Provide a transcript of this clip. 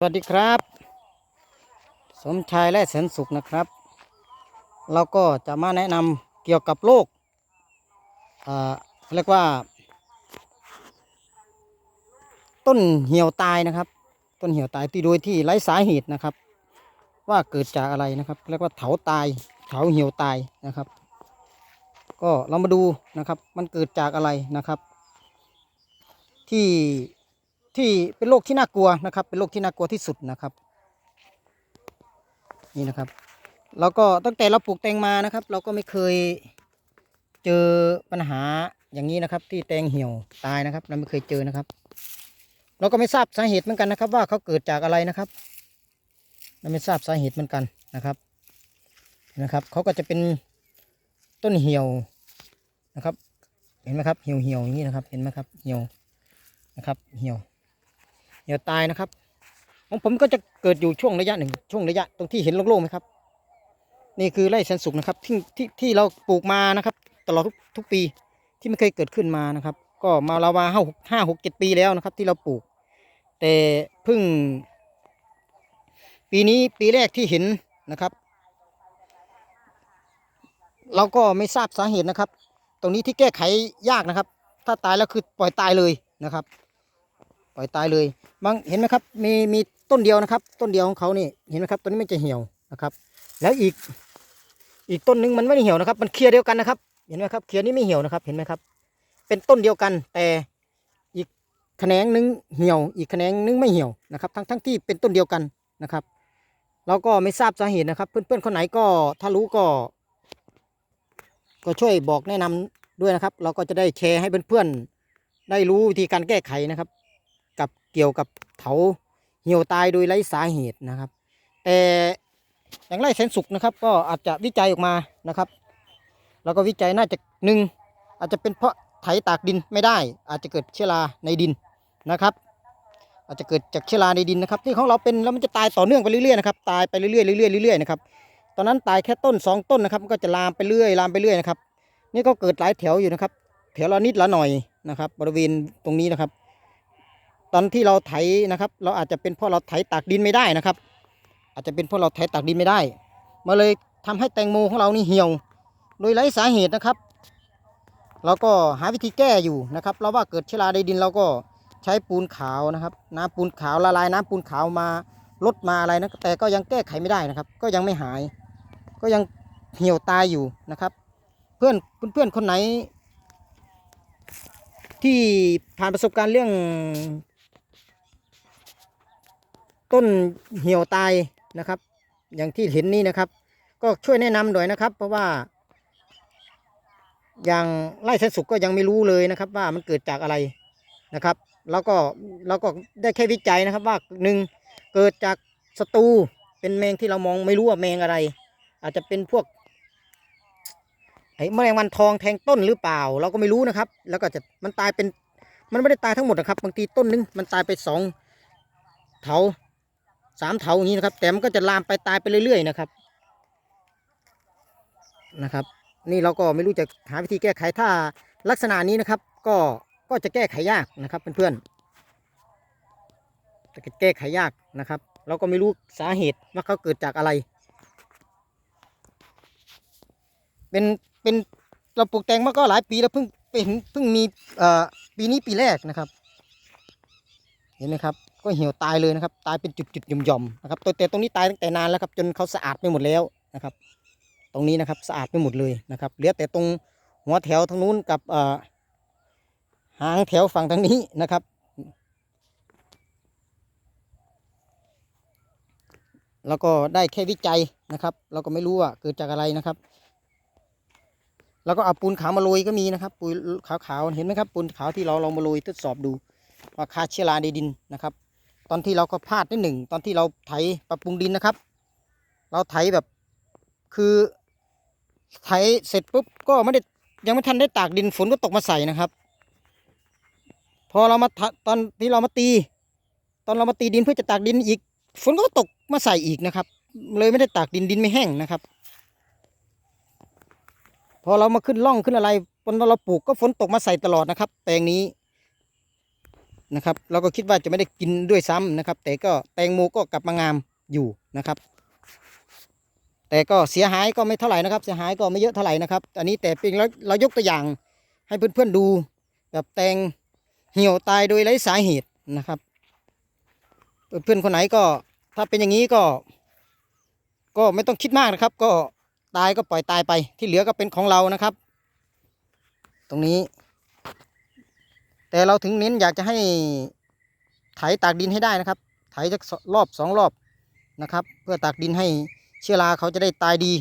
สวัสดีครับ สมชายและแสนสุขนะครับ เราก็จะมาแนะนำเกี่ยวกับโรคอ่าเรียกว่า ต้นเหี่ยวตายนะครับ ต้นเหี่ยวตายที่โดยที่ไร้สาเหตุนะครับ ว่าเกิดจากอะไรนะครับเรียกว่าเถาตายเถาเหี่ยวตายนะครับ ก็เรามาดูนะครับ มันเกิดจากอะไรนะครับ ที่ ที่เป็นโรคที่น่ากลัวนะครับ เป็นโรคที่น่ากลัวที่สุดนะครับ นี่นะครับแล้วก็ตั้งแต่เราปลูกแตงมานะครับ เราก็ไม่เคยเจอปัญหาอย่างนี้นะครับ ที่แตงเหี่ยวตายนะครับ เราไม่เคยเจอนะครับ เราก็ไม่ทราบสาเหตุเหมือนกันนะครับ ว่าเขาเกิดจากอะไรนะครับ เราไม่ทราบสาเหตุเหมือนกันนะครับนะครับเขาก็จะเป็นต้นเหี่ยวนะครับ เห็นไหมครับเหี่ยวเหี่ยวอย่างนี้นะครับ เห็นไหมครับเหี่ยวนะครับ เหี่ยว เหี่ยวตายนะครับ ของผมก็จะเกิดอยู่ช่วงระยะหนึ่งช่วงระยะตรงที่เห็นโล่งๆไหมครับ นี่คือไร่แสนสุกนะครับที่ที่ที่เราปลูกมานะครับ ตลอดทุกทุกปีที่ไม่เคยเกิดขึ้นมานะครับ ก็มาเรามาห้าห้าหกเจ็ดปีแล้วนะครับ ที่เราปลูก แต่เพิ่ง ปีนี้ปีแรกที่เห็นนะครับ เราก็ไม่ทราบสาเหตุนะครับ ตรงนี้ที่แก้ไขยากนะครับ ถ้าตายแล้วคือปล่อยตายเลยนะครับ ล่อยตายเลย บางเห็นไหมครับ มีมีต้นเดียวนะครับ ต้นเดียวของเขานี่เห็นไหมครับต้นนี้มันจะเหี่ยวนะครับ แล้วอีก อีกต้นหนึงมันไม่ได้เหี่ยวนะครับ มันเคลียร์เดียวกันนะครับ เห็นไหมครับเคลียร์นี้ไม่เหี่ยวนะครับ เห็นไหมครับ เป็นต้นเดียวกัน แต่อีกแขนงหนึงเหี่ยว อีกแขนงหนึงไม่เหี่ยวนะครับ ทั้งทั้งที่เป็นต้นเดียวกันนะครับเราก็ไม่ทราบสาเหตุนะครับ เพื่อนๆคนไหนก็ถ้ารู้ก็ ก็ช่วยบอกแนะนำด้วยนะครับ เราก็จะได้แชร์ให้เพื่อนๆได้รู้วิธีการแก้ไขนะครับ เกี่ยวกับเถาเหี่ยวตายโดยไร้สาเหตุนะครับ แต่อย่างไรแสนสุขนะครับ ก็อาจจะวิจัยออกมานะครับ แล้วก็วิจัยน่าจะหนึ่งอาจจะเป็นเพราะไถตากดินไม่ได้ อาจจะเกิดเชื้อราในดินนะครับ อาจจะเกิดจากเชื้อราในดินนะครับที่ของเราเป็นแล้วมันจะตายต่อเนื่องไปเรื่อยๆนะครับตายไปเรื่อยๆเรื่อยๆเรื่อยๆนะครับตอนนั้นตายแค่ต้นสองต้นนะครับ ก็จะลามไปเรื่อยลามไปเรื่อยนะครับ นี่ก็เกิดหลายแถวอยู่นะครับ แถวละนิดละหน่อยนะครับ บริเวณตรงนี้นะครับ ตอนที่เราไถนะครับ เราอาจจะเป็นเพราะเราไถตากดินไม่ได้นะครับ อาจจะเป็นเพราะเราไถตากดินไม่ได้มาเลยทำให้แตงโมของเรานี่เหี่ยว โดยไร้สาเหตุนะครับ เราก็หาวิธีแก้อยู่นะครับ เราว่าเกิดเชื้อราในดินเราก็ใช้ปูนขาวนะครับ น้ำปูนขาวละลายน้ำปูนขาวมาลดมาอะไรนะแต่ก็ยังแก้ไขไม่ได้นะครับ ก็ยังไม่หาย ก็ยังเหี่ยวตายอยู่นะครับ เพื่อนเพื่อนคนไหน ที่ผ่านประสบการณ์เรื่อง ต้นเหี่ยวตายนะครับ อย่างที่เห็นนี่นะครับ ก็ช่วยแนะนำหน่อยนะครับ เพราะว่า อย่างไร่แสนสุกก็ยังไม่รู้เลยนะครับ ว่ามันเกิดจากอะไรนะครับ แล้วก็เราก็ได้แค่วิจัยนะครับว่าหนึ่งเกิดจากศัตรูเป็นแมงที่เรามองไม่รู้ว่าแมงอะไร อาจจะเป็นพวกไอ้แมลงวันทองแทงต้นหรือเปล่า เราก็ไม่รู้นะครับ แล้วก็จะมันตายเป็นมันไม่ได้ตายทั้งหมดนะครับ บางทีต้นนึงมันตายไปสองเถา สามเถาอย่างนี้นะครับ แต่มันก็จะลามไปตายไปเรื่อยๆนะครับนะครับ นี่เราก็ไม่รู้จะหาวิธีแก้ไขถ้าลักษณะนี้นะครับ ก็ก็จะแก้ไขยากนะครับเพื่อนๆจะแก้ไขยากนะครับ เราก็ไม่รู้สาเหตุว่าเขาเกิดจากอะไร เป็นเป็นเราปลูกแตงมาก็หลายปีแล้วเพิ่งเป็นเพิ่งมีเอ่อปีนี้ปีแรกนะครับ เห็นไหมครับ ก็เหี่ยวตายเลยนะครับ ตายเป็นจุดๆหย่อมๆนะครับแต่แต่ตรงนี้ตายตั้งแต่นานแล้วครับ จนเขาสะอาดไปหมดแล้วนะครับ ตรงนี้นะครับสะอาดไปหมดเลยนะครับ เหลือแต่ตรงหัวแถวทางนู้นกับหางแถวฝั่งทางนี้นะครับ แล้วก็ได้แค่วิจัยนะครับ เราก็ไม่รู้ว่าเกิดจากอะไรนะครับ แล้วก็เอาปูนขาวมาโรยก็มีนะครับปูนขาวๆเห็นไหมครับปูนขาวที่เราลองมาโรยทดสอบดู ว่าฆ่าเชื้อราในดินนะครับ ตอนที่เราก็พลาดนิดหนึ่ง ตอนที่เราไถปรับปรุงดินนะครับ เราไถแบบคือไถเสร็จปุ๊บก็ไม่ได้ยังไม่ทันได้ตากดินฝนก็ตกมาใส่นะครับ พอเรามาตอนที่เรามาตี ตอนเรามาตีดินเพื่อจะตากดินอีก ฝนก็ตกมาใส่อีกนะครับ เลยไม่ได้ตากดินดินไม่แห้งนะครับ พอเรามาขึ้นร่องขึ้นอะไรตอนเราปลูกก็ฝนตกมาใส่ตลอดนะครับ แปลงนี้ นะครับ เราก็คิดว่าจะไม่ได้กินด้วยซ้ำนะครับ แต่ก็แตงโมก็กลับมางามอยู่นะครับ แต่ก็เสียหายก็ไม่เท่าไหร่นะครับ เสียหายก็ไม่เยอะเท่าไหร่นะครับ อันนี้แต่เป็นเราเรายกตัวอย่างให้เพื่อนๆดู แบบแตงเหี่ยวตายโดยไร้สาเหตุนะครับ เพื่อนๆคนไหนก็ถ้าเป็นอย่างนี้ก็ ก็ไม่ต้องคิดมากนะครับ ก็ตายก็ปล่อยตายไปที่เหลือก็เป็นของเรานะครับ ตรงนี้ แต่เราถึงเน้นอยากจะให้ไถตากดินให้ได้นะครับ ไถสักรอบสองรอบนะครับ เพื่อตากดินให้เชื้อราเขาจะได้ตายดี